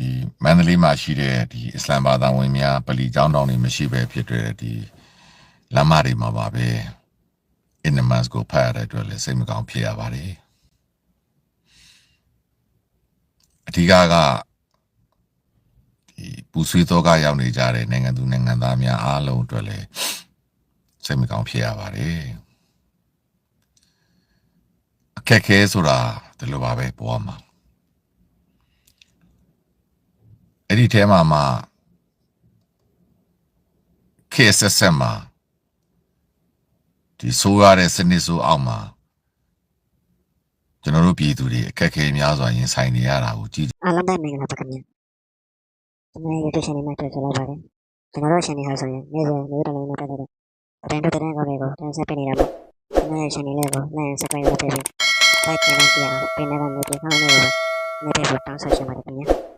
ဒီမန္တလေးမှာရှိတဲ့ဒီအစ္စလမ်ဘာသာဝင်များပလီကျောင်းတောင်တွေမရှိပဲဖြစ်တဲ့ဒီလမ်းမတွေမှာပါပဲအင်နမတ်ကိုဖတ်ရတဲ့အတွက်လည်းစိတ်မကောင်းဖြစ်ရပါတယ်အဓိကကဒီပူဆွေးတော့ကရောက်နေကြတဲ့နိုင်ငံသူနိုင်ငံသားများအားလုံးအတွက်လည်းစိတ်မကောင်းဖြစ်ရပါတယ်အခက်ခဲဆိုတာဒီလိုပါပဲဘဝမှာ အဲ့ဒီထဲမှာမှခေတ်ဆက်ဆက်မှာဒီဆိုးရတဲ့စနစ်ဆိုးအောက်မှာကျွန်တော်တို့ပြည်သူတွေအခက်အခဲများစွာရင်ဆိုင်နေရတာကိုကြည့်အားလုံးပဲမင်္ဂလာပါခင်ဗျာကျွန်တော်ရဲ့ YouTube channel မှာတွေ့ကြပါပါတယ်ကျွန်တော်တို့ channel ဟာဆိုရင်နေ့စဉ်မျိုးတလုံးနဲ့ပတ်သက်တဲ့သတင်းတို့သတင်းကောင်းတွေကိုတင်ဆက်ပေးနေတာပါကျွန်တော်ရဲ့ channel လေးကို like and subscribe လုပ်ပေးပြီး like နဲ့ကြည့်အောင်ပင်နေတဲ့ notification လေးကိုနေ့တိုင်းတောင်းဆိုချင်ပါတယ်ခင်ဗျာနေ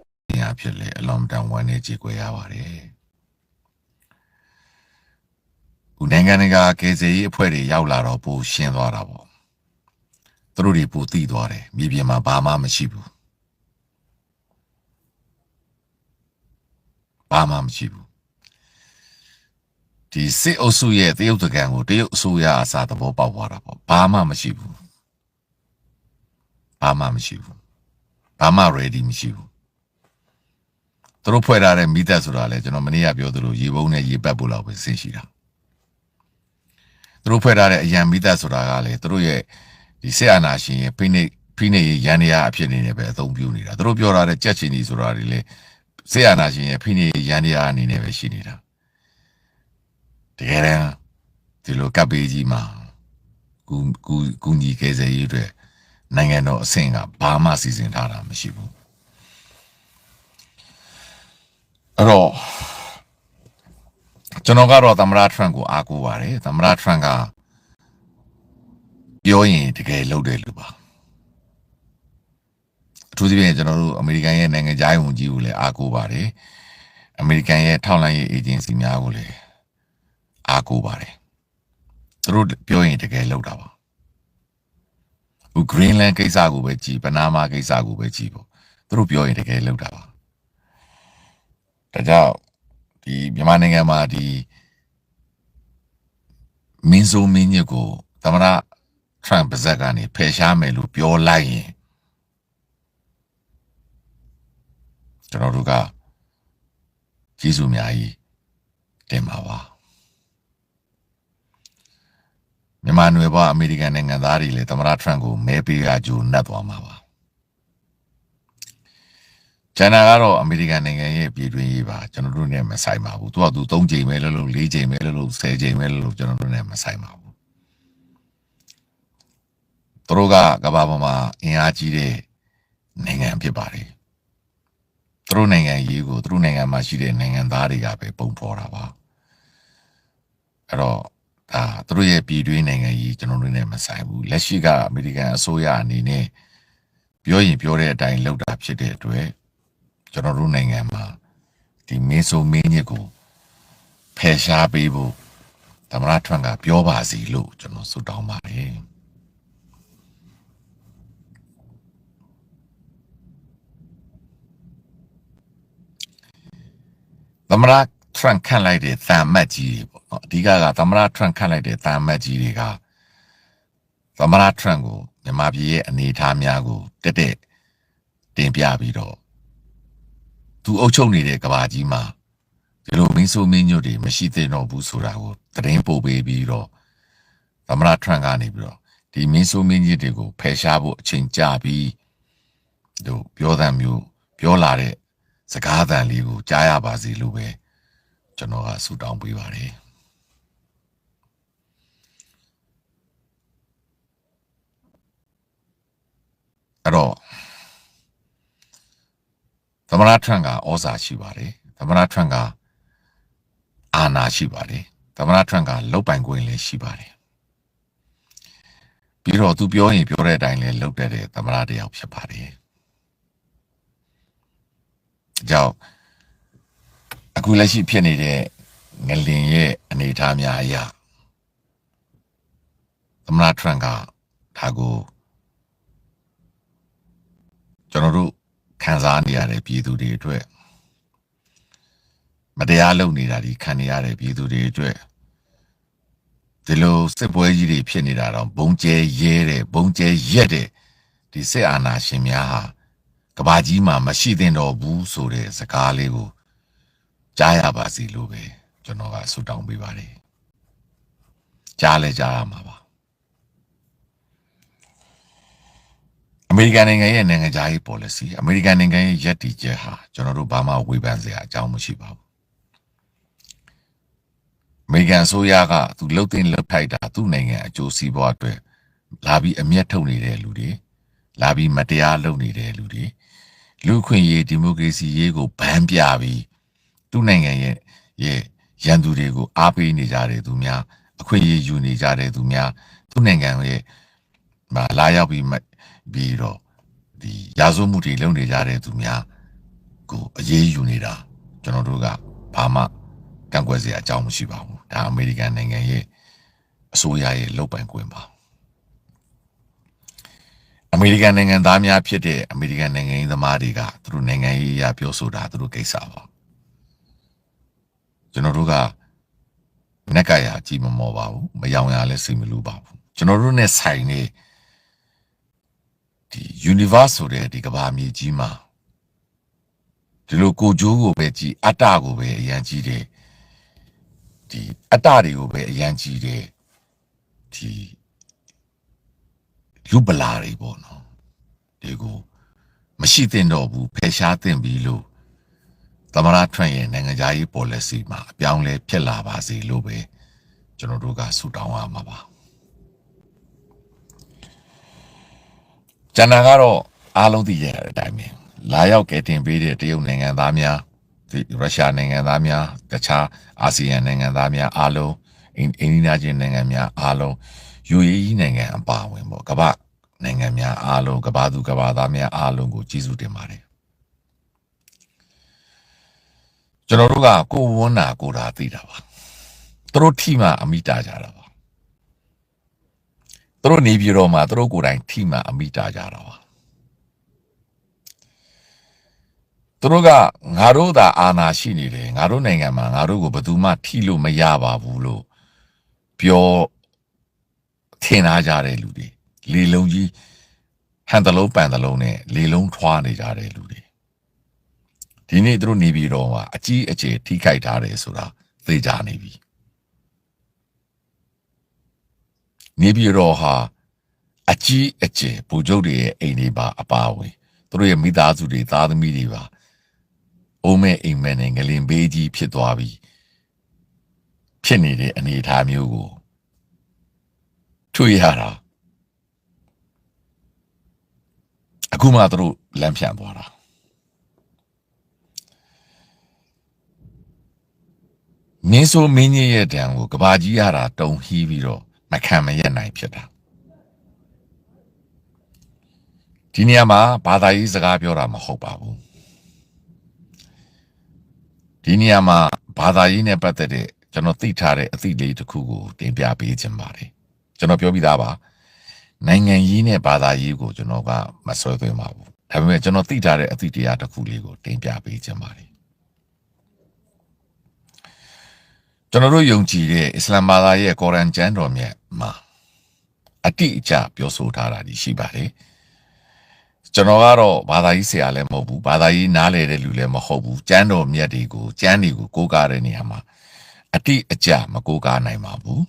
ရဖြစ်လေအလွန်တန်ဝမ်းနေကြည်ကွယ်ရပါတယ်ခုနိုင်ငံတကာကေစီရေးအဖွဲ့တွေရောက်လာတော့ပိုရှင်းသွားတာပေါ့သူတို့တွေပိုသိသွားတယ်မြေပြင်မှာဘာမှမရှိဘူးဘာမှမရှိဘူးဒီစစ်အုပ်စုရဲ့တရုတ်တကန်ကိုတရုတ်အစိုးရအစားသဘောပေါက်သွားတာပေါ့ဘာမှမရှိဘူးဘာမှမရှိဘူးဘာမှ ready မရှိဘူး သူတို့ဖွဲ့ထားတဲ့မိသက်ဆိုတာလေကျွန်တော်မနေ့ကပြောသလိုရေပုံးနဲ့ရေပတ်ဖို့လောက်ပဲသိရှိတာသူတို့ဖွဲ့ထားတဲ့အရန်မိသက်ဆိုတာကလေသူတို့ရဲ့ဒီဆေအာနာရှင်ရဲ့ဖိနေဖိနေရန်ရအဖြစ်နေနဲ့ပဲအသုံးပြုနေတာသူတို့ပြောထားတဲ့ကြက်ချင်ကြီးဆိုတာတွေလေဆေအာနာရှင်ရဲ့ဖိနေရန်ရအနေနဲ့ပဲရှိနေတာတကယ်တမ်းဒီလိုကပ်ပေးကြီးမှာကူကူကူညီခဲ့စေရေးအတွက်နိုင်ငံတော်အဆင့်ကဘာမှစီစဉ်ထားတာမရှိဘူး အဲ့တော့ကျွန်တော်ကတော့သမ္မတထရန့်ကိုအားကိုးပါတယ်သမ္မတထရန့်ကပြောရင်တကယ်လုပ်တယ်လို့ပါအထူးသဖြင့်ကျွန်တော်တို့အမေရိကန်ရဲ့နိုင်ငံခြားရေးဝန်ကြီးကိုလည်းအားကိုးပါတယ်အမေရိကန်ရဲ့ထောက်လှမ်းရေးအေဂျင်စီများကိုလည်းအားကိုးပါတယ်သူတို့ပြောရင်တကယ်လုပ်တာပါဟို Greenland ကိစ္စကိုပဲကြည်ပနာမာကိစ္စကိုပဲကြည်ပေါ့သူတို့ပြောရင်တကယ်လုပ်တာပါ ဒါကြောင့်ဒီမြန်မာနိုင်ငံမှာဒီမင်းဆိုမင်းညစ်ကိုသမရထရန့်ပါဇက်ကနေဖယ်ရှားမယ်လို့ပြောလိုက်ရင်ကျွန်တော်တို့ကကြီးစုအများကြီးတင်ပါပါမြန်မာနွယ်ဘအမေရိကန်နိုင်ငံသားတွေလည်းသမရထရန့်ကိုမဲပေးရကြိုနှက်သွားမှာပါ ကျန်တာကတော့အမေရိကန်နိုင်ငံရဲ့ပြည်တွင်းရေးပါကျွန်တော်တို့နဲ့မဆိုင်ပါဘူးသူကသူ3ချိန်ပဲလို့လို့4ချိန်ပဲလို့လို့10ချိန်ပဲလို့လို့ကျွန်တော်တို့နဲ့မဆိုင်ပါဘူးသူတို့ကကမ္ဘာပေါ်မှာအင်အားကြီးတဲ့နိုင်ငံဖြစ်ပါတယ်သူတို့နိုင်ငံရေးကိုသူတို့နိုင်ငံမှာရှိတဲ့နိုင်ငံသားတွေကပဲပုံဖော်တာပါအဲ့တော့ဒါသူတို့ရဲ့ပြည်တွင်းနိုင်ငံရေးကျွန်တော်တို့နဲ့မဆိုင်ဘူးလက်ရှိကအမေရိကန်အစိုးရအနေနဲ့ပြောရင်ပြောတဲ့အတိုင်းလုပ်တာဖြစ်တဲ့အတွက် ကျွန်တော်တို့နိုင်ငံမှာဒီမင်းဆိုမင်းညစ်ကိုဖယ်ရှားပေးဖို့သမရထွန်းကပြောပါစီလို့ကျွန်တော်ဆုတောင်းပါတယ်သမရထွန်းခန့်လိုက်တဲ့တာမတ်ကြီးတွေပေါ့နော်အဓိကကသမရထွန်းခန့်လိုက်တဲ့တာမတ်ကြီးတွေကသမရထွန်းကိုမြန်မာပြည်ရဲ့အနေအထားများကိုတက်တက်တင်ပြပြီးတော့ သူအုပ်ချုပ်နေတဲ့ကဘာကြီးမှာဒီလိုမင်းဆိုမင်းညွတ်တွေမရှိသင့်တော့ဘူးဆိုတာကိုသတင်းပို့ပေးပြီးတော့သမရထရန့်ကနေပြီးတော့ဒီမင်းဆိုမင်းညစ်တွေကိုဖယ်ရှားဖို့အချိန်ကြာပြီးတို့ပြောတဲ့မျိုးပြောလာတဲ့စကားသံလေးကိုကြားရပါစေလို့ပဲကျွန်တော်ကဆုတောင်းပေးပါတယ်အဲ့တော့ သမရထရန့်ကဩဇာရှိပါတယ်သမရထရန့်ကအာဏာရှိပါတယ်သမရထရန့်ကလုတ်ပိုင်ခွင့်လည်းရှိပါတယ်ပြီးတော့သူပြောရင်ပြောတဲ့အတိုင်းလည်းလုပ်တတ်တဲ့သမရတယောက်ဖြစ်ပါတယ်ဒါကြောင့်အခုလက်ရှိဖြစ်နေတဲ့ငလင်ရဲ့အနေအထားများအရာသမရထရန့်ကဒါကိုကျွန်တော်တို့ ခံစားနေရတဲ့ပြည်သူတွေအတွက်မတရားလုပ်နေတာဒီခံနေရတဲ့ပြည်သူတွေအတွက်ဒီလိုစစ်ပွဲကြီးတွေဖြစ်နေတာတော့ဘုံကျဲရဲတဲ့ဘုံကျဲရက်တဲ့ဒီစစ်အာဏာရှင်များဟာကဘာကြီးမှာမရှိသင့်တော့ဘူးဆိုတဲ့စကားလေးကိုကြားရပါစီလို့ပဲကျွန်တော်ကဆုတောင်းပေးပါတယ်ကြားလဲကြားရမှာပါ အမေရိကန်နိုင်ငံရဲ့နိုင်ငံခြားရေး policy အမေရိကန်နိုင်ငံရဲ့ယက်တီချက်ဟာကျွန်တော်တို့ဘာမှဝေဖန်စရာအကြောင်းမရှိပါဘူးအမေရိကန်အစိုးရကသူလှုပ်သိမ်းလှုပ်ထိုက်တာသူ့နိုင်ငံအကျိုးစီးပွားအတွက်လာပြီးအမျက်ထုတ်နေတဲ့လူတွေလာပြီးမတရားလုပ်နေတဲ့လူတွေလူခွင့်ရေးဒီမိုကရေစီရေးကိုဗန်းပြပြီးသူ့နိုင်ငံရဲ့ရဲ့ရန်သူတွေကိုအားပေးနေကြတဲ့သူများအခွင့်အရေးယူနေကြတဲ့သူများသူ့နိုင်ငံရဲ့မလာရောက်ပြီးမ ပြီးတော့ဒီရာဇဝမှုတွေလုပ်နေကြတဲ့သူများကိုအရေးယူနေတာကျွန်တော်တို့ကဘာမှကန့်ကွက်စရာအကြောင်းမရှိပါဘူးဒါအမေရိကန်နိုင်ငံရဲ့အစိုးရရဲ့လုပ်ပိုင်ခွင့်ပါအမေရိကန်နိုင်ငံသားများဖြစ်တဲ့အမေရိကန်နိုင်ငံရေးသမားတွေကသူတို့နိုင်ငံရေးအရာပြောဆိုတာသူတို့ကိစ္စပါကျွန်တော်တို့ကနက်ကရကြည်မမော်ပါဘူးမယောင်ရလဲစိတ်မလူပါဘူးကျွန်တော်တို့ ਨੇ ဆိုင်နေ ဒီ universe ဆိုတဲ့ဒီကဘာမြေကြီးမှာဒီလိုကိုကြိုးကိုပဲကြည်အတ္တကိုပဲအရန်ကြီးတယ်ဒီအတ္တတွေကိုပဲအရန်ကြီးတယ်ဒီလူပလာတွေပေါ့နော်ဒီကိုမရှိသင့်တော့ဘူးဖယ်ရှားသင့်ပြီလို့သမရထွန့်ရဲ့နိုင်ငံခြားရေး policy မှာအပြောင်းလဲဖြစ်လာပါစေလို့ပဲကျွန်တော်တို့ကဆုတောင်းရမှာပါ ကျန်တာကတော့အားလုံးသိရတဲ့အတိုင်းပဲလာရောက်ကဲတင်ပေးတဲ့တရုတ်နိုင်ငံသားများဒီရုရှားနိုင်ငံသားများတခြားအာဆီယံနိုင်ငံသားများအားလုံးအိန္ဒိယချင်းနိုင်ငံများအားလုံး UAE နိုင်ငံအပါအဝင်ပေါ့ကမ္ဘာနိုင်ငံများအားလုံးကမ္ဘာသူကမ္ဘာသားများအားလုံးကိုကျေးဇူးတင်ပါတယ်ကျွန်တော်တို့ကကိုဝန်းနာကိုတာသိတာပါသူတို့ထိမှအမိတာကြတာပါ သူတို့နေပြည်တော်မှာသူတို့ကိုယ်တိုင်ထိမှအမိတာကြတာပါသူတို့ကငါတို့သာအာဏာရှိနေတယ်ငါတို့နိုင်ငံမှာငါတို့ကိုဘယ်သူမှထိလို့မရပါဘူးလို့ပြောထင်ထားကြတဲ့လူတွေလေလုံးကြီးဟန်တလုံးပန်တလုံးနဲ့လေလုံးထွားနေကြတဲ့လူတွေဒီနေ့သူတို့နေပြီးတော့မှာအကြီးအကျယ်ထိခိုက်ထားတယ်ဆိုတာသိကြနေပြီ နေပြီးတော့ဟာအကြီးအကျယ်ဘူကျုပ်တွေရဲ့အိမ်တွေပါအပါဝင်သူတို့ရဲ့မိသားစုတွေသားသမီးတွေပါအိုးမဲအိမ်မဲနဲ့ငလင်ဘေးကြီးဖြစ်သွားပြီဖြစ်နေတဲ့အနေအထားမျိုးကိုတွေ့ရတာအခုမှသူတို့လမ်းဖြန့်သွားတာမင်းဆိုမင်းကြီးရဲ့တံကိုကဘာကြီးရတာတုံဟီးပြီးတော့ မခံမရက်နိုင်ဖြစ်တာဒီနေရာမှာဘာသာရေးစကားပြောတာမဟုတ်ပါဘူးဒီနေရာမှာဘာသာရေးနဲ့ပတ်သက်တဲ့ကျွန်တော်သိထားတဲ့အသိလေးတစ်ခုကိုတင်ပြပေးခြင်းပါတယ်ကျွန်တော်ပြောပြီးသားပါနိုင်ငံရေးနဲ့ဘာသာရေးကိုကျွန်တော်ကမဆွဲသွင်းပါဘူးဒါပေမဲ့ကျွန်တော်သိထားတဲ့အသည့်တရားတစ်ခုလေးကိုတင်ပြပေးခြင်းပါတယ် ကျွန်တော်တို့ယုံကြည်တဲ့အစ္စလာမ်ဘာသာရဲ့ကုရ်အာန်ကျမ်းတော်မြတ်မှာအတိအကျပြောဆိုထားတာရှိပါတယ်ကျွန်တော်ကတော့ဘာသာရေးဆရာလည်းမဟုတ်ဘူးဘာသာရေးနားလည်တဲ့လူလည်းမဟုတ်ဘူးကျမ်းတော်မြတ်တွေကိုကျမ်းတွေကိုကိုးကားတဲ့နေရာမှာအတိအကျမကိုးကားနိုင်ပါဘူး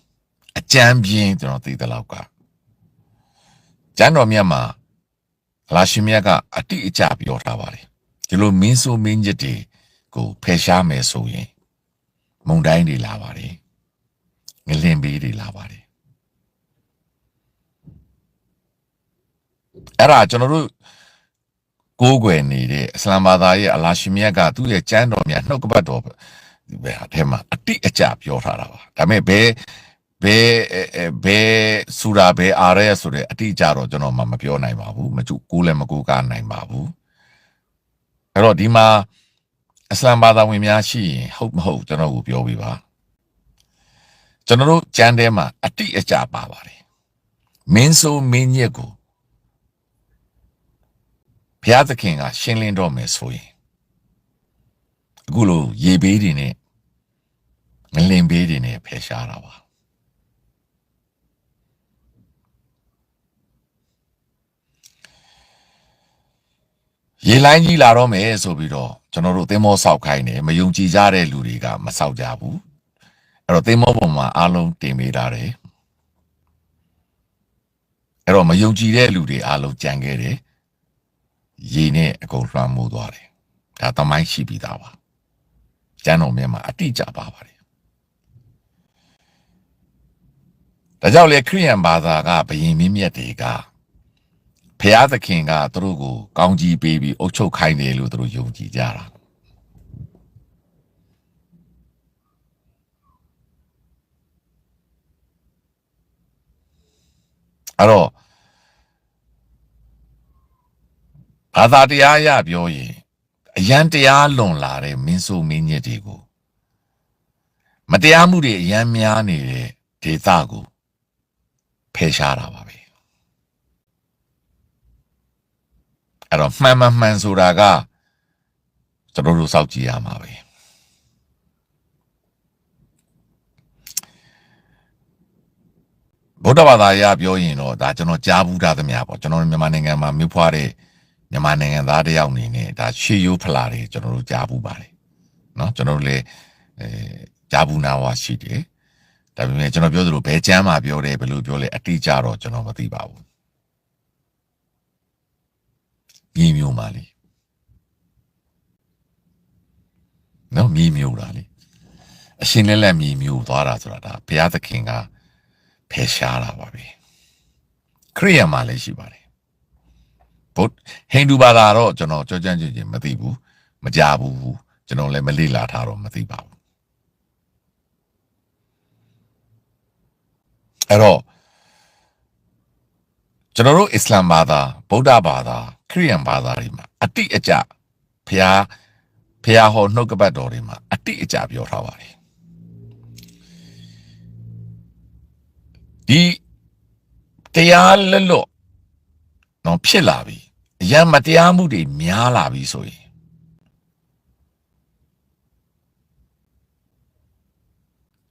အကြမ်းပြင်းကျွန်တော်သိတဲ့လောက်ကကျမ်းတော်မြတ်မှာလာရှင်မြတ်ကအတိအကျပြောထားပါတယ်ဒီလိုမင်းဆိုမင်းကြီးတွေကိုဖယ်ရှားမယ်ဆိုရင် မုန်တိုင်းတွေလာပါတယ်ငလင်ဘေးတွေလာပါတယ်အဲ့ဒါကျွန်တော်တို့ကိုးကွယ်နေတဲ့အစ္စလာမ်ဘာသာရဲ့အလာရှင်မြတ်ကသူ့ရဲ့ကျမ်းတော်မြတ်နှုတ်ကပတ်တော်ဒီဘက်အထဲမှာအတိအကျပြောထားတာပါဒါပေမဲ့ဘယ်ဘယ်ဘယ်ဆူရာဘယ်အာရဲဆိုတဲ့အတိအကျတော့ကျွန်တော်မှမပြောနိုင်ပါဘူးမကျကိုးလည်းမကိုးကားနိုင်ပါဘူးအဲ့တော့ဒီမှာ အစ္စလာမ်ဘာသာဝင်များရှိရင်ဟုတ်မဟုတ်ကျွန်တော်ကိုပြောပြပါကျွန်တော်တို့ကျမ်းထဲမှာအတိအကျပါပါတယ်မင်းဆိုမင်းညက်ကိုဘုရားသခင်ကရှင်းလင်းတော့မယ်ဆိုရင်အခုလိုရေဘေးတွေနဲ့ငလင်ဘေးတွေနဲ့ဖယ်ရှားတာပါ ရေလိုင်းကြီးလာတော့မယ်ဆိုပြီးတော့ကျွန်တော်တို့သင်္ဘောဆောက်ခိုင်းတယ်မယုံကြည်ကြတဲ့လူတွေကမဆောက်ကြဘူးအဲ့တော့သင်္ဘောပေါ်မှာအားလုံးတင်ပေးထားတယ်အဲ့တော့မယုံကြည်တဲ့လူတွေအားလုံးကြံခဲ့တယ်ရေနဲ့အကုန်လွှမ်းမိုးသွားတယ်ဒါသမိုင်းရှိပြီးသားပါကျမ်းတော်မြတ်မှာအတိအကျပါပါတယ်ဒါကြောင့်လေခရိယန်ဘာသာကဘယင်မင်းမြတ်တွေက ဖျားသခင်ကသူတို့ကိုကောင်းကြီးပေးပြီးအုပ်ချုပ်ခိုင်းတယ်လို့သူတို့ယုံကြည်ကြတာအဲ့တော့ဘာသာတရားအရပြောရင်အယံတရားလွန်လာတဲ့မင်းဆိုမင်းညစ်တွေကိုမတရားမှုတွေအယံများနေတဲ့ဒေသကိုဖယ်ရှားတာပါပဲ အဲ့တော့မှန်မှန်မှန်ဆိုတာကကျွန်တော်တို့စောင့်ကြည့်ရမှာပဲဗုဒ္ဓဘာသာအရပြောရင်တော့ဒါကျွန်တော်ကြားဘူးထားသမျှပေါ့ကျွန်တော်မြန်မာနိုင်ငံမှာမြို့ဖွားတဲ့မြန်မာနိုင်ငံသားတယောက်အနေနဲ့ဒါရှေးရိုးဖလာတွေကျွန်တော်တို့ကြားဘူးပါတယ်เนาะကျွန်တော်တို့လည်းအဲကြားဘူးနာဝါရှိတယ်ဒါပေမဲ့ကျွန်တော်ပြောသလိုဘယ်ကျမ်းမှာပြောတယ်ဘယ်လိုပြောလဲအတိအကျတော့ကျွန်တော်မသိပါဘူး မြေမျိုးပါလေနော်မြေမျိုးတာလေအရှင်လက်လက်မြေမျိုးသွားတာဆိုတာဒါဘုရားသခင်ကဖယ်ရှားတာပါပဲခရိယန်မှာလည်းရှိပါတယ်ဘုဟိန္ဒူဘာသာတော့ကျွန်တော်ကြောကြမ်းကြင်ကြင်မသိဘူးမကြဘူးကျွန်တော်လည်းမလေ့လာထားတော့မသိပါဘူးအဲ့တော့ ကျွန်တော်တို့အစ္စလာမ်ဘာသာဗုဒ္ဓဘာသာခရစ်ယာန်ဘာသာတွေမှာအတိအကျဖျားဖျားဟောနှုတ်ကပတ်တော်တွေမှာအတိအကျပြောထားပါတယ်ဒီတရားလက်လို့တော့ဖြစ်လာပြီအရန်မတရားမှုတွေများလာပြီဆိုရင်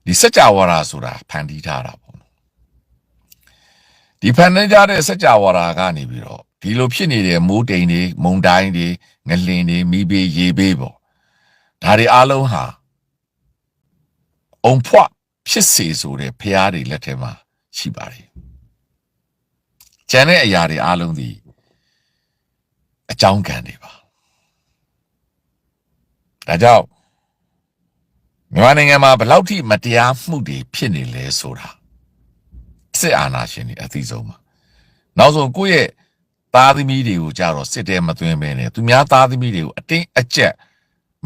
ဒီစัจ java ရာဆိုတာဖန်တီးထားတာပေါ့နော် ဒီဖန်တီးကြတဲ့စัจ java ရာကနေပြီးတော့ဒီလိုဖြစ်နေတဲ့မိုးတိမ်တွေမုန်တိုင်းတွေငလင်တွေမိဘေးရေဘေးပေါ့ဒါတွေအားလုံးဟာအုံဖွဖြစ်စေဆိုတဲ့ဖျားတွေလက်ထဲမှာရှိပါတယ်ကျန်တဲ့အရာတွေအားလုံးဒီအကြောင်းကံတွေပါဒါကြောင့်မြန်မာနိုင်ငံမှာဘယ်လောက်ထိမတရားမှုတွေဖြစ်နေလဲဆိုတာ စစ်အာဏာရှင်တွေအသိဆုံးပါနောက်ဆုံးကိုယ့်ရဲ့သားသမီးတွေကိုကြတော့စစ်တဲမသွင်းပဲနဲ့သူများသားသမီးတွေကိုအတင်းအကျပ်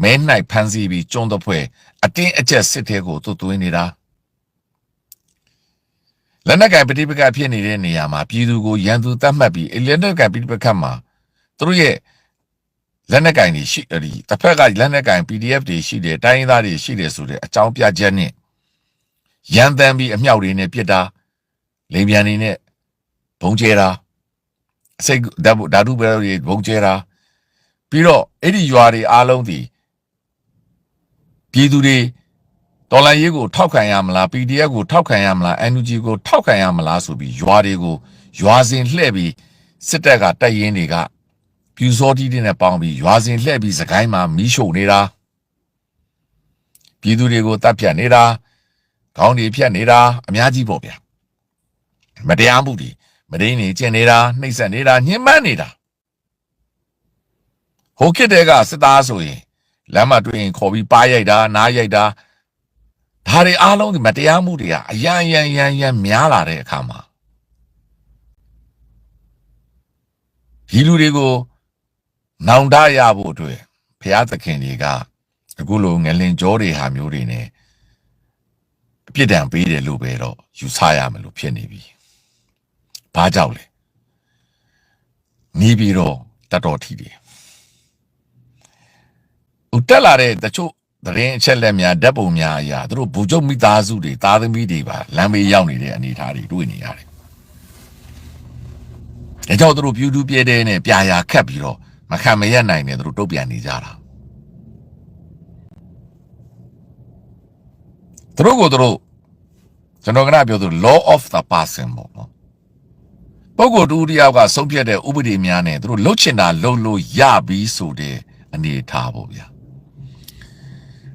မဲနိုင်ဖမ်းဆီးပြီးကျုံတဖွဲအတင်းအကျပ်စစ်တဲကိုသူ့သွင်းနေတာလက်နက်ကင်ပဋိပက္ခဖြစ်နေတဲ့နေရာမှာပြည်သူကိုရန်သူတတ်မှတ်ပြီးလက်နက်ကင်ပဋိပက္ခမှာသူတို့ရဲ့လက်နက်ကင်တွေရှိတယ်တစ်ဖက်ကလက်နက်ကင် PDF တွေရှိတယ်တိုင်းရင်းသားတွေရှိတယ်ဆိုတဲ့အကြောင်းပြချက်နဲ့ရန်တမ်းပြီးအမြောက်တွေနဲ့ပြစ်တာ လိမ်ပြန်နေနဲ့ဘုံကျဲတာစိတ်ဓာတ်ဓာတုပဲတွေဘုံကျဲတာပြီးတော့အဲ့ဒီရွာတွေအားလုံးဒီပြည်သူတွေတော်လိုင်းရေးကိုထောက်ခံရမလား PDF ကိုထောက်ခံရမလား NUG ကိုထောက်ခံရမလားဆိုပြီးရွာတွေကိုရွာစဉ်လှည့်ပြီးစစ်တပ်ကတိုက်ရင်တွေကပြူစောတီးတွေနဲ့ပေါင်းပြီးရွာစဉ်လှည့်ပြီးစကိုင်းမှာမီးရှို့နေတာပြည်သူတွေကိုတပ်ဖြတ်နေတာခေါင်းတွေဖြတ်နေတာအများကြီးပေါ့ဗျာ မတရားမှုတွေမရင်းနေကျင်နေတာနှိပ်စက်နေတာညှဉ်းပန်းနေတာဟိုခေတ်တည်းကစစ်သားဆိုရင်လမ်းမတွေ့ရင်ခေါ်ပြီးပါရိုက်တာနားရိုက်တာဒါတွေအားလုံးဒီမတရားမှုတွေကအရန်ရန်ရန်ရန်များလာတဲ့အခါမှာဒီလူတွေကိုနောင်တရဖို့အတွက်ဘုရားသခင်တွေကအခုလိုငလင်ကြောတွေဟာမျိုးတွေနဲ့အပြစ်ဒဏ်ပေးတယ်လို့ပဲတော့ယူဆရမယ်လို့ဖြစ်နေပြီ။ ဘာကြောင့်လဲ။နေပြီးတော့တတ်တော်ထီတယ်။ဦးတက်လာတဲ့တချို့သတင်းအချက်လက်များဓာတ်ပုံများအရာသူတို့ဘူချုပ်မိသားစုတွေသားသမီးတွေပါလမ်းမေးရောက်နေတဲ့အနေအထားတွေတွေ့နေရတယ်။ဒါကြောင့်သူတို့ပြူတူပြဲတဲ့နဲ့ပြာရာခတ်ပြီးတော့မခံမရက်နိုင်နဲ့သူတို့တုတ်ပြန်နေကြတာသူတို့ကိုသူတို့ကျွန်တော်ကပြောသူ law of the person ပေါ့နော် ပုဂ္ဂိုလ်တူတယောက်ကဆုံးဖြတ်တဲ့ဥပဒေများနဲ့သူတို့လှုပ်ချင်တာလှုပ်လို့ရပြီဆိုတဲ့အနေအထားပေါ့ဗျာ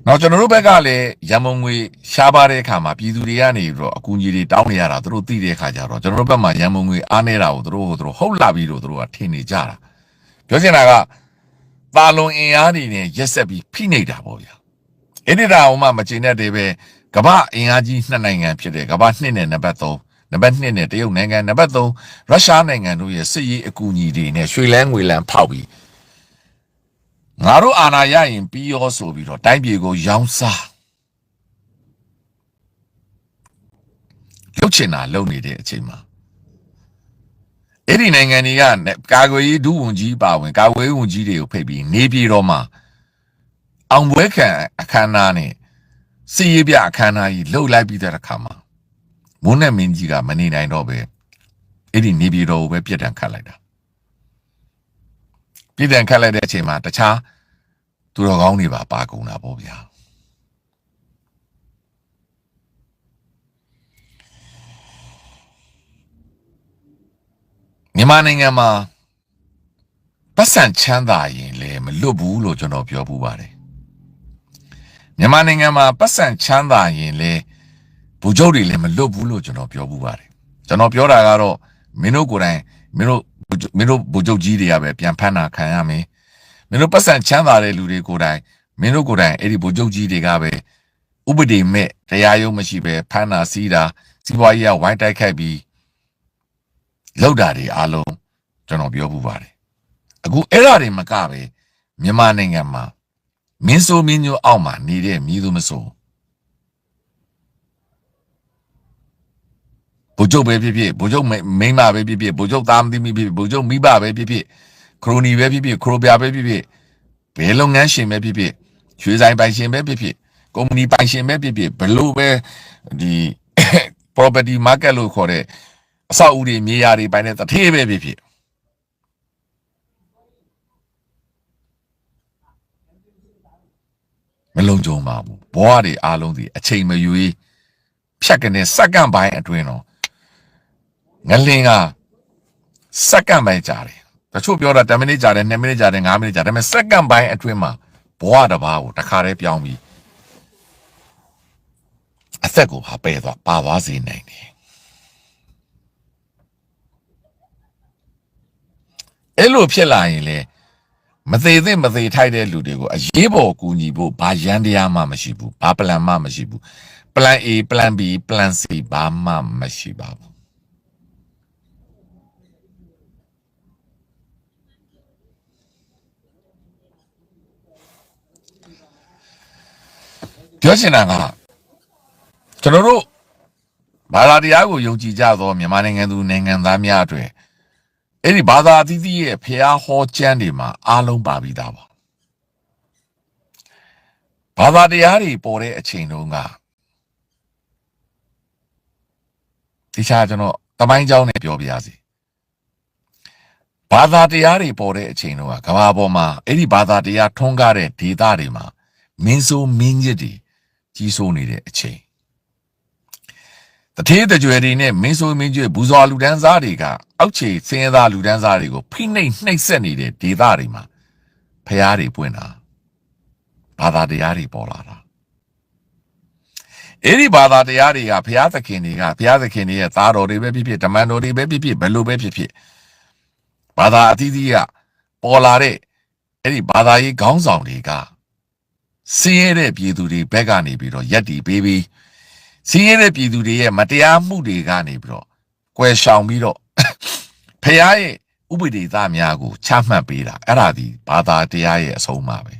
နောက်ကျွန်တော်တို့ဘက်ကလည်းရန်မုံငွေရှားပါတဲ့အခါမှာပြည်သူတွေကနေပြီးတော့အကူအညီတွေတောင်းနေရတာသူတို့သိတဲ့အခါကျတော့ကျွန်တော်တို့ဘက်မှာရန်မုံငွေအားနေတာကိုသူတို့သူတို့ဟုတ်လာပြီလို့သူတို့ကထင်နေကြတာပြောချင်တာကပါလွန်အင်အားတွေနဲ့ရက်ဆက်ပြီးဖိနှိပ်တာပေါ့ဗျာအဲ့ဒီတာအောင်မှမကျင်တဲ့တွေပဲကမ္ဘာအင်အားကြီးနှစ်နိုင်ငံဖြစ်တဲ့ကမ္ဘာနှစ်နဲ့နံပါတ်3 နံပါတ်2နဲ့တရုတ်နိုင်ငံနံပါတ်3ရုရှားနိုင်ငံတို့ရဲ့စစ်ရေးအကူအညီတွေနဲ့ရွှေလန်းငွေလန်းဖောက်ပြီးငါတို့အာဏာရရင်ပြီးရောဆိုပြီးတော့တိုင်းပြည်ကိုရောင်းစားလုတ်ချင်တာလုံနေတဲ့အချိန်မှာအဲ့ဒီနိုင်ငံတွေကကာကွယ်ရေးဒုဝန်ကြီးပါဝင်ကာကွယ်ရေးဝန်ကြီးတွေကိုဖိတ်ပြီးနေပြည်တော်မှာအောင်ပွဲခံအခမ်းအနားနဲ့စီရေးပြအခမ်းအနားကြီးလှုပ်လိုက်ပြီးတဲ့အခါမှာ မုန်းနဲ့မင်းကြီးကမနေနိုင်တော့ပဲအဲ့ဒီနေပြည်တော်ကိုပဲပြစ်ဒဏ်ခတ်လိုက်တာပြစ်ဒဏ်ခတ်လိုက်တဲ့အချိန်မှာတခြားသူတော်ကောင်းတွေပါပါကုန်တာပေါ့ဗျာမြန်မာနိုင်ငံမှာပတ်စံချမ်းသာရင်လည်းမလွတ်ဘူးလို့ကျွန်တော်ပြောပူပါတယ်မြန်မာနိုင်ငံမှာပတ်စံချမ်းသာရင်လည်း ဘူကျုပ်တွေလည်းမလွတ်ဘူးလို့ကျွန်တော်ပြောပူပါတယ်ကျွန်တော်ပြောတာကတော့မင်းတို့ကိုယ်တိုင်မင်းတို့မင်းတို့ဘူကျုပ်ကြီးတွေကပဲပြန်ဖမ်းတာခံရမယ်မင်းတို့ပတ်စံချမ်းသာတဲ့လူတွေကိုယ်တိုင်မင်းတို့ကိုယ်တိုင်အဲ့ဒီဘူကျုပ်ကြီးတွေကပဲဥပဒေမဲ့တရားရုံးမရှိပဲဖမ်းတာစီးတာစီးပွားရေးကဝိုင်းတိုက်ခိုက်ပြီးလောက်တာတွေအားလုံးကျွန်တော်ပြောပူပါတယ်အခုအဲ့ဒါတွေမကပဲမြန်မာနိုင်ငံမှာမင်းဆိုမင်းညိုအောက်မှာနေတဲ့မြည်သူမဆို ဘုကျုပ်ပဲဖြစ်ဖြစ်ဘုကျုပ်မိန်းမပဲဖြစ်ဖြစ်ဘုကျုပ်သားမသိမိဖြစ်ဖြစ်ဘုကျုပ်မိဘပဲဖြစ်ဖြစ်ခရိုနီပဲဖြစ်ဖြစ်ခရိုပြာပဲဖြစ်ဖြစ်ဘယ်လုပ်ငန်းရှင်ပဲဖြစ်ဖြစ်ရွှေဆိုင်ပိုင်ရှင်ပဲဖြစ်ဖြစ်ကုမ္ပဏီပိုင်ရှင်ပဲဖြစ်ဖြစ်ဘလို့ပဲဒီ property market လို့ခေါ်တဲ့အဆောက်အဦတွေမြေယာတွေပိုင်တဲ့တထေးပဲဖြစ်ဖြစ်မလုံးကြုံပါဘူးဘဝတွေအားလုံးဒီအချိန်မရွေးဖြတ်ကနေစက္ကန့်ပိုင်းအတွင်းတော့ ငလင်ကစက္ကန့်ပိုင်းကြာတယ်တချို့ပြောတာ10မိနစ်ကြာတယ်2မိနစ်ကြာတယ်5မိနစ်ကြာတယ်ဒါပေမဲ့စက္ကန့်ပိုင်းအတွင်းမှာဘဝတစ်ပါးကိုတစ်ခါတည်းပြောင်းပြီးအသက်ကိုပါပယ်သွားပါသွားစေနိုင်တယ်အဲ့လိုဖြစ်လာရင်လေမသေးသင့်မသေးထိုက်တဲ့လူတွေကိုအရေးပေါ်ကူညီဖို့ဘာရန်တရားမှမရှိဘူးဘာပလန်မှမရှိဘူး plan A plan B plan C ဘာမှမရှိပါဘူး ပြောချင်တာကကျွန်တော်တို့ဘာသာတရားကိုယုံကြည်ကြသောမြန်မာနိုင်ငံသူနိုင်ငံသားများအတွေ့အဲ့ဒီဘာသာအသီးသီးရဲ့ဖျားဟောကျမ်းတွေမှာအားလုံးပါပြီးသားပါဘာသာတရားတွေပေါ်တဲ့အချိန်တုန်းကဒီချာကျွန်တော်တမိုင်းကြောင်းနဲ့ပြောပြရစီဘာသာတရားတွေပေါ်တဲ့အချိန်တုန်းကကမ္ဘာပေါ်မှာအဲ့ဒီဘာသာတရားထွန်းကားတဲ့ဒေသတွေမှာမင်းဆိုးမင်းရစ်တွေ ကြီးစိုးနေတဲ့အချိန်တထေးတကြွယ်တွေနဲ့မင်းဆိုးမင်းကျွေးဘူဇော်လူဒန်းစားတွေကအောက်ခြေစင်းရဲသားလူဒန်းစားတွေကိုဖိနှိပ်နှိပ်စက်နေတဲ့ဒေသတွေမှာဖျားတွေပွင့်တာဘာသာတရားတွေပေါ်လာတာအဲ့ဒီဘာသာတရားတွေကဘုရားသခင်တွေကဘုရားသခင်တွေရဲ့သားတော်တွေပဲဖြစ်ဖြစ်ဓမ္မန်တော်တွေပဲဖြစ်ဖြစ်ဘယ်လိုပဲဖြစ်ဖြစ်ဘာသာအသီးသီးကပေါ်လာတဲ့အဲ့ဒီဘာသာရေးခေါင်းဆောင်တွေက စင်းရဲတဲ့ပြည်သူတွေဘက်ကနေပြီးတော့ရက်တီပေးပြီးစင်းရဲတဲ့ပြည်သူတွေရဲ့မတရားမှုတွေကနေပြီးတော့ကွယ်ရှောင်ပြီးတော့ဖះရဲ့ဥပဒေသားများကိုချမှတ်ပေးတာအဲ့ဒါဒီဘာသာတရားရဲ့အဆုံးအမပဲ